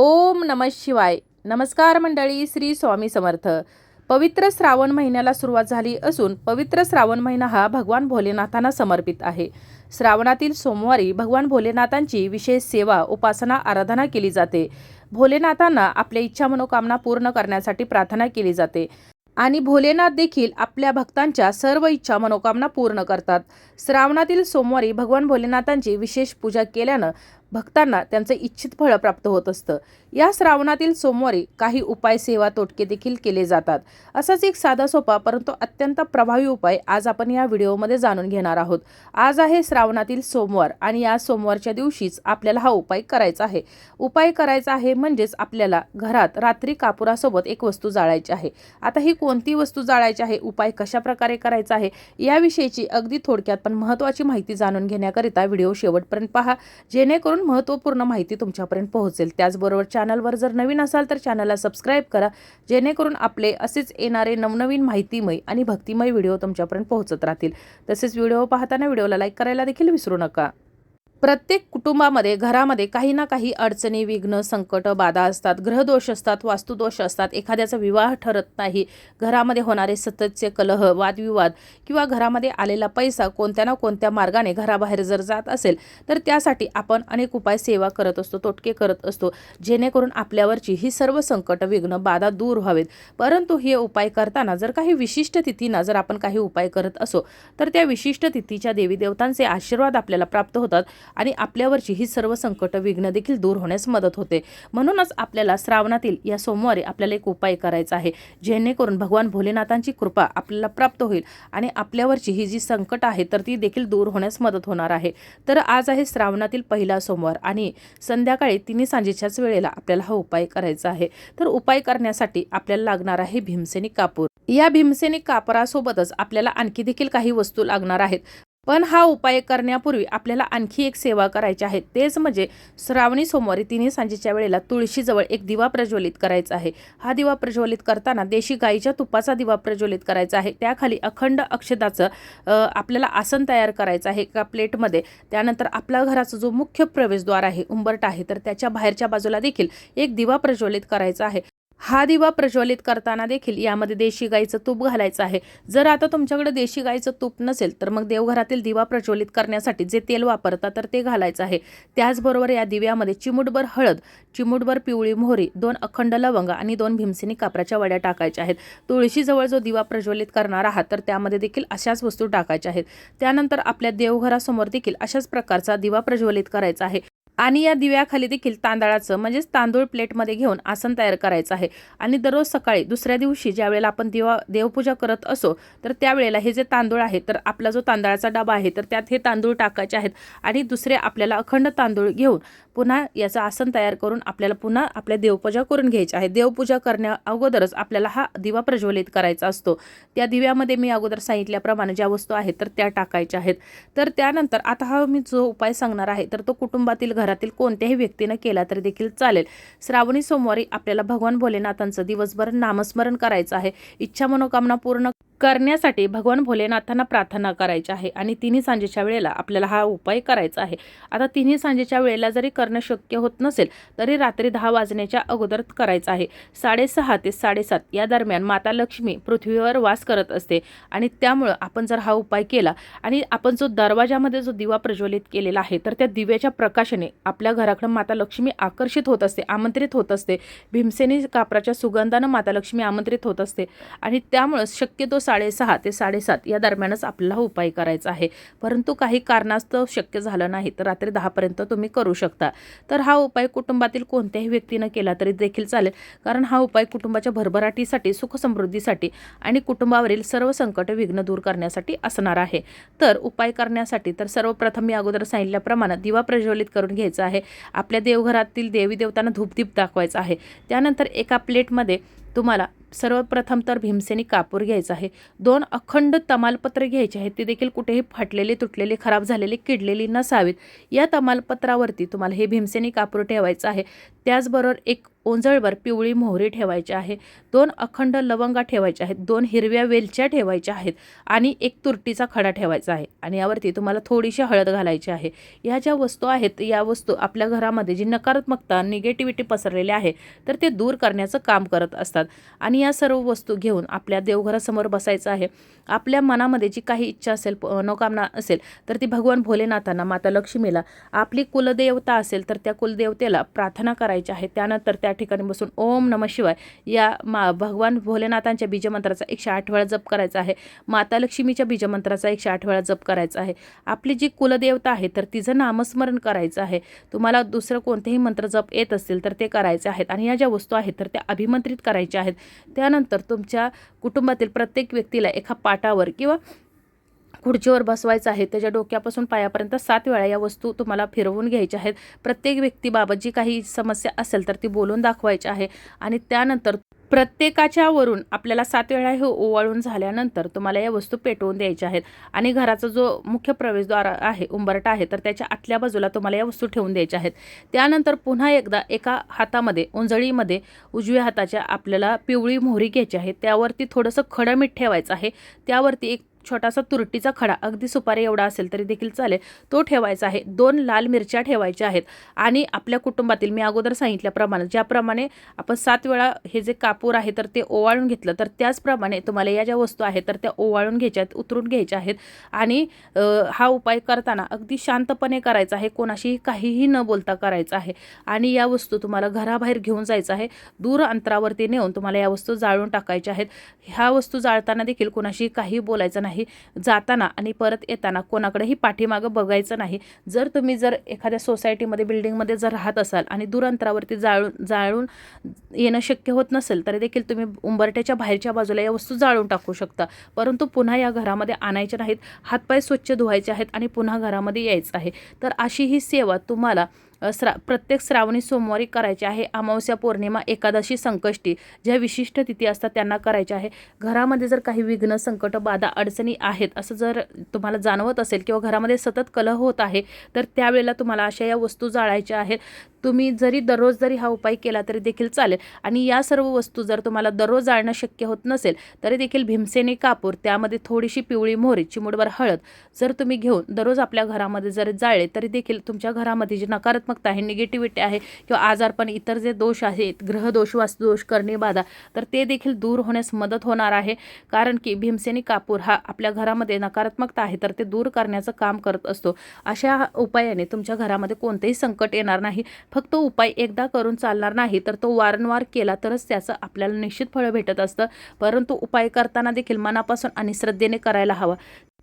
ओम नम शिवाय. नमस्कार मंडळी श्री स्वामी समर्थ. पवित्र श्रावण महिन्याला सुरुवात झाली असून पवित्र श्रावण महिना हा भगवान भोलेनाथांना समर्पित आहे. श्रावणातील सोमवारी भगवान भोलेनाथांची विशेष सेवा उपासना आराधना केली जाते. भोलेनाथांना आपल्या इच्छा मनोकामना पूर्ण करण्यासाठी प्रार्थना केली जाते. आणि भोलेनाथ देखील आपल्या भक्तांच्या सर्व इच्छा मनोकामना पूर्ण करतात. श्रावणातील सोमवारी भगवान भोलेनाथांची विशेष पूजा केल्यानं भक्तांना त्यांचं इच्छित फळ प्राप्त होत असतं. या श्रावणातील सोमवारी काही उपाय सेवा तोटके देखील केले जातात. असाच एक साधा सोपा परंतु अत्यंत प्रभावी उपाय आज आपण या व्हिडिओमध्ये जाणून घेणार आहोत. आज आहे श्रावणातील सोमवार आणि या सोमवारच्या दिवशीच आपल्याला हा उपाय करायचा आहे. उपाय करायचा आहे म्हणजेच आपल्याला घरात रात्री कापुरासोबत एक वस्तू जाळायची आहे. आता ही कोणती वस्तू जाळायची आहे? उपाय कशा प्रकारे करायचा आहे? याविषयीची अगदी थोडक्यात पण महत्त्वाची माहिती जाणून घेण्याकरिता व्हिडिओ शेवटपर्यंत पहा. जेणेकरून महत्त्वपूर्ण माहिती तुमच्यापर्यंत पोहोचेल. त्याचबरोबर चॅनलवर जर नवीन असाल तर चॅनलला सबस्क्राईब करा जेणेकरून आपले असेच येणारे नवनवीन माहितीमय आणि भक्तिमय व्हिडिओ तुमच्यापर्यंत पोहोचत राहतील. तसेच व्हिडिओ पाहताना व्हिडिओला लाईक करायला देखील विसरू नका. प्रत्येक कुटुंबामध्ये घरामध्ये काही ना काही अडचणी विघ्न संकट बाधा असतात. ग्रहदोष असतात वास्तुदोष असतात. एखाद्याचा विवाह ठरत नाही. घरामध्ये होणारे सततचे कलह वादविवाद किंवा घरामध्ये आलेला पैसा कोणत्या ना कोणत्या मार्गाने घराबाहेर जर जात असेल तर त्यासाठी आपण अनेक उपाय सेवा करत असतो तोटके करत असतो. जेणेकरून आपल्यावरची ही सर्व संकट विघ्न बाधा दूर व्हावेत. परंतु हे उपाय करताना जर काही विशिष्ट तिथींना जर आपण काही उपाय करत असो तर त्या विशिष्ट तिथीच्या देवी देवतांचे आशीर्वाद आपल्याला प्राप्त होतात. आणि आपल्यावरची ही सर्व संकट विघ्न देखील दूर होण्यास मदत होते. म्हणूनच आपल्याला श्रावणातील या सोमवारी आपल्याला एक उपाय करायचा आहे. जेणेकरून भगवान भोलेनाथांची कृपा आपल्याला प्राप्त होईल आणि आपल्यावरची ही जी संकट आहे तर ती देखील दूर होण्यास मदत होणार आहे. तर आज आहे श्रावणातील पहिला सोमवार आणि संध्याकाळी तिन्ही सांजेच्याच वेळेला आपल्याला हा उपाय करायचा आहे. तर उपाय करण्यासाठी आपल्याला लागणार आहे भीमसेनी कापूर. या भीमसेनी कापरासोबतच आपल्याला आणखी देखील काही वस्तू लागणार आहेत. पण हा उपाय करण्यापूर्वी आपल्याला आणखी एक सेवा करायची आहे. तेच म्हणजे श्रावणी सोमवारी तिन्ही सांजेच्या वेळेला तुळशीजवळ एक दिवा प्रज्वलित करायचा आहे. हा दिवा प्रज्वलित करताना देशी गाईच्या तुपाचा दिवा प्रज्वलित करायचा आहे. त्याखाली अखंड अक्षदाचं आपल्याला आसन तयार करायचं आहे एका प्लेटमध्ये. त्यानंतर आपल्या घराचा जो मुख्य प्रवेशद्वार आहे उंबरट आहे तर त्याच्या बाहेरच्या बाजूला देखील एक दिवा प्रज्वलित करायचा आहे. हा दिवा प्रज्वलित करताना देखील यामध्ये देशी गाईचं तूप घालायचं आहे. जर आता तुमच्याकडे देशी गाईचं तूप नसेल तर मग देवघरातील दिवा प्रज्वलित करण्यासाठी जे तेल वापरतात तर ते घालायचं आहे. त्याचबरोबर या दिव्यामध्ये चिमुटभर हळद चिमुटभर पिवळी मोहरी दोन अखंड लवंग आणि दोन भीमसेनी कापराच्या वड्या टाकायच्या आहेत. तुळशीजवळ जो दिवा प्रज्वलित करणार आहात तर त्यामध्ये देखील अशाच वस्तू टाकायच्या आहेत. त्यानंतर आपल्या देवघरासमोर देखील अशाच प्रकारचा दिवा प्रज्वलित करायचा आहे. आणि या दिव्याखाली देखील तांदळाचं म्हणजेच तांदूळ प्लेटमध्ये घेऊन आसन तयार करायचं आहे. आणि दररोज सकाळी दुसऱ्या दिवशी ज्या वेळेला आपण दिवा देवपूजा करत असो तर त्यावेळेला हे जे तांदूळ आहे तर आपला जो तांदळाचा डबा आहे तर त्यात हे तांदूळ टाकायचे आहेत. आणि दुसरे आपल्याला अखंड तांदूळ घेऊन पुन्हा याचं आसन तयार करून आपल्याला पुन्हा आपल्या देवपूजा करून घ्यायची आहे. देवपूजा करण्या अगोदरच आपल्याला हा दिवा प्रज्वलित करायचा असतो. त्या दिव्यामध्ये मी अगोदर सांगितल्याप्रमाणे ज्या वस्तू आहेत तर त्या टाकायच्या आहेत. तर त्यानंतर आता हा मी जो उपाय सांगणार आहे तर तो कुटुंबातील घरातील कोणत्याही व्यक्तीनं केला तरी देखील चालेल. श्रावणी सोमवारी आपल्याला भगवान भोलेनाथांचं दिवसभर नामस्मरण करायचं आहे. इच्छा मनोकामना पूर्ण करण्यासाठी भगवान भोलेनाथांना प्रार्थना करायची आहे आणि तिन्ही सांजेच्या वेळेला आपल्याला हा उपाय करायचा आहे. आता तिन्ही सांजेच्या वेळेला जरी कर करणं शक्य होत नसेल तरी रात्री दहा वाजण्याच्या अगोदर करायचं आहे. साडेसहा ते साडेसात या दरम्यान माता लक्ष्मी पृथ्वीवर वास करत असते आणि त्यामुळं आपण जर हा उपाय केला आणि आपण जो दरवाजामध्ये जो दिवा प्रज्वलित केलेला आहे तर त्या दिव्याच्या प्रकाशाने आपल्या घराकडं माता लक्ष्मी आकर्षित होत असते आमंत्रित होत असते. भीमसेनी कापराच्या सुगंधानं माता लक्ष्मी आमंत्रित होत असते आणि त्यामुळं शक्यतो साडेसहा ते साडेसात या दरम्यानच आपल्याला उपाय करायचा आहे. परंतु काही कारणास्तव शक्य झालं नाही तर रात्री दहापर्यंत तुम्ही करू शकता. तर हा उपाय कुटुंबातील कोणत्याही व्यक्तीनं केला तरी देखील चालेल. कारण हा उपाय कुटुंबाच्या भरभराटीसाठी सुखसमृद्धीसाठी आणि कुटुंबावरील सर्व संकट विघ्न दूर करण्यासाठी असणार आहे. तर उपाय करण्यासाठी तर सर्वप्रथम मी अगोदर सांगितल्याप्रमाणे दिवा प्रज्वलित करून घ्यायचा आहे. आपल्या देवघरातील देवी देवतांना धूपदीप दाखवायचा आहे. त्यानंतर एका प्लेटमध्ये तुम्हाला सर्वप्रथम तर भीमसेनी कापूर घ्यायचा आहे. दोन अखंड तमालपत्र घ्यायचे आहेत. ते देखील कुठेही फाटलेले तुटलेले खराब झालेले किडलेली नसावीत. या तमालपत्रावरती तुम्हाला हे भीमसेनी कापूर ठेवायचं आहे. त्याचबरोबर एक ओंजळवर पिवळी मोहरी ठेवायची आहे दोन अखंड लवंगा ठेवायच्या आहेत दोन हिरव्या वेलच्या ठेवायच्या आहेत आणि एक तुरटीचा खडा ठेवायचा आहे. आणि यावरती तुम्हाला थोडीशी हळद घालायची आहे. ह्या ज्या वस्तू आहेत या वस्तू आपल्या घरामध्ये जी नकारात्मकता निगेटिव्हिटी पसरलेली आहे तर ते दूर करण्याचं काम करत असतात. आणि या सर्व वस्तू घेऊन आपल्या देवघरासमोर बसायचं आहे. आपल्या मनामध्ये जी काही इच्छा असेल मनोकामना असेल तर ती भगवान भोलेनाथांना माता लक्ष्मीला आपली कुलदेवता असेल तर त्या कुलदेवतेला प्रार्थना करायची आहे. त्यानंतर त्या त्या ठिकाणी बसून ओम नम शिवाय या मा भगवान भोलेनाथांच्या बीजमंत्राचा एकशे आठ वेळा जप करायचा आहे. माता लक्ष्मीच्या बीजमंत्राचा एकशे आठ वेळा जप करायचा आहे. आपली जी कुलदेवता आहे तर तिचं नामस्मरण करायचं आहे. तुम्हाला दुसरं कोणतेही मंत्र जप येत असतील तर ते करायचे आहेत. आणि या ज्या वस्तू आहेत तर त्या अभिमंत्रित करायच्या आहेत. त्यानंतर तुमच्या कुटुंबातील प्रत्येक व्यक्तीला एका पाटावर किंवा खुर्चीवर बसवायचं आहे त्याच्या डोक्यापासून पायापर्यंत सात वेळा या वस्तू तुम्हाला फिरवून घ्यायच्या आहेत. प्रत्येक व्यक्तीबाबत जी काही समस्या असेल तर ती बोलून दाखवायची आहे. आणि त्यानंतर प्रत्येकाच्या वरून आपल्याला सात वेळा हे ओवाळून झाल्यानंतर तुम्हाला या वस्तू पेटवून द्यायच्या आहेत. आणि घराचा जो मुख्य प्रवेशद्वार आहे उंबरटा आहे तर त्याच्या आतल्या बाजूला तुम्हाला या वस्तू ठेवून द्यायच्या आहेत. त्यानंतर पुन्हा एकदा एका हातामध्ये उंजळीमध्ये उजव्या हाताच्या आपल्याला पिवळी मोहरी घ्यायची आहे. त्यावरती थोडंसं खडं मीठ ठेवायचं आहे. त्यावरती एक छोटासा तुरटीचा खडा अगदी सुपारी एवढा असेल तरी देखील चालेल. तो ठेवायचा आहे. दोन लाल मिरच्या ठेवायच्या आहेत. आणि आपल्या कुटुंबातील मी अगोदर सांगितल्याप्रमाणे ज्याप्रमाणे आपण सात वेळा हे जे कापूर आहे तर ते ओवाळून घेतलं तर त्याचप्रमाणे तुम्हाला या ज्या वस्तू आहेत तर त्या ओवाळून घ्यायच्या आहेत उतरून घ्यायच्या आहेत आणि हा उपाय करताना अगदी शांतपणे करायचा आहे. कोणाशीही काहीही न बोलता करायचा आहे. आणि या वस्तू तुम्हाला घराबाहेर घेऊन जायचं आहे. दूर अंतरावरती नेऊन तुम्हाला या वस्तू जाळून टाकायच्या आहेत. ह्या वस्तू जाळताना देखील कोणाशी काही बोलायचं नाही. जाताना आणि परत येताना कोणाकडेही पाठीमागं बघायचं नाही. जर तुम्ही जर एखाद्या सोसायटीमध्ये बिल्डिंगमध्ये जर राहत असाल आणि दूरअंतरावरती जाळून जाळून येणं शक्य होत नसेल तरी देखील तुम्ही उंबरट्याच्या बाहेरच्या बाजूला या वस्तू जाळून टाकू शकता. परंतु पुन्हा या घरामध्ये आणायच्या नाहीत हातपाय स्वच्छ धुवायचे आहेत आणि पुन्हा घरामध्ये यायचं आहे. तर अशी ही सेवा तुम्हाला श्रा प्रत्येक श्रावणी सोमवारी करायची आहे. अमावस्या पौर्णिमा एकादशी संकष्टी ज्या विशिष्ट तिथी असतात त्यांना करायच्या आहे. घरामध्ये जर काही विघ्न संकट बाधा अडचणी आहेत असं जर तुम्हाला जाणवत असेल किंवा घरामध्ये सतत कलह होत आहे तर त्यावेळेला तुम्हाला अशा या वस्तू जाळायच्या आहेत. तुम्ही जरी दररोज जरी हा उपाय केला तरी देखील चालेल. आणि या सर्व वस्तू जर तुम्हाला दररोज जाळणं शक्य होत नसेल तरी देखील भीमसेनी कापूर त्यामध्ये थोडीशी पिवळी मोहरी चिमुडभर हळद जर तुम्ही घेऊन दररोज आपल्या घरामध्ये जर जाळले तरी देखील तुमच्या घरामध्ये जे नकारात नकारात्मकता आहे निगेटिव्हिटी आहे किंवा आजारपण इतर जे दोष आहेत ग्रहदोष वासदोष करणे बाधा तर ते देखील दूर होण्यास मदत होणार आहे. कारण की भीमसेनी कापूर हा आपल्या घरामध्ये नकारात्मकता आहे तर ते दूर करण्याचं काम करत असतो. अशा उपायाने तुमच्या घरामध्ये कोणतेही संकट येणार नाही. फक्त उपाय एकदा करून चालणार नाही तर तो वारंवार केला तरच त्याचं आपल्याला निश्चित फळं भेटत असतं. परंतु उपाय करताना देखील मनापासून आणि श्रद्धेने करायला हवा.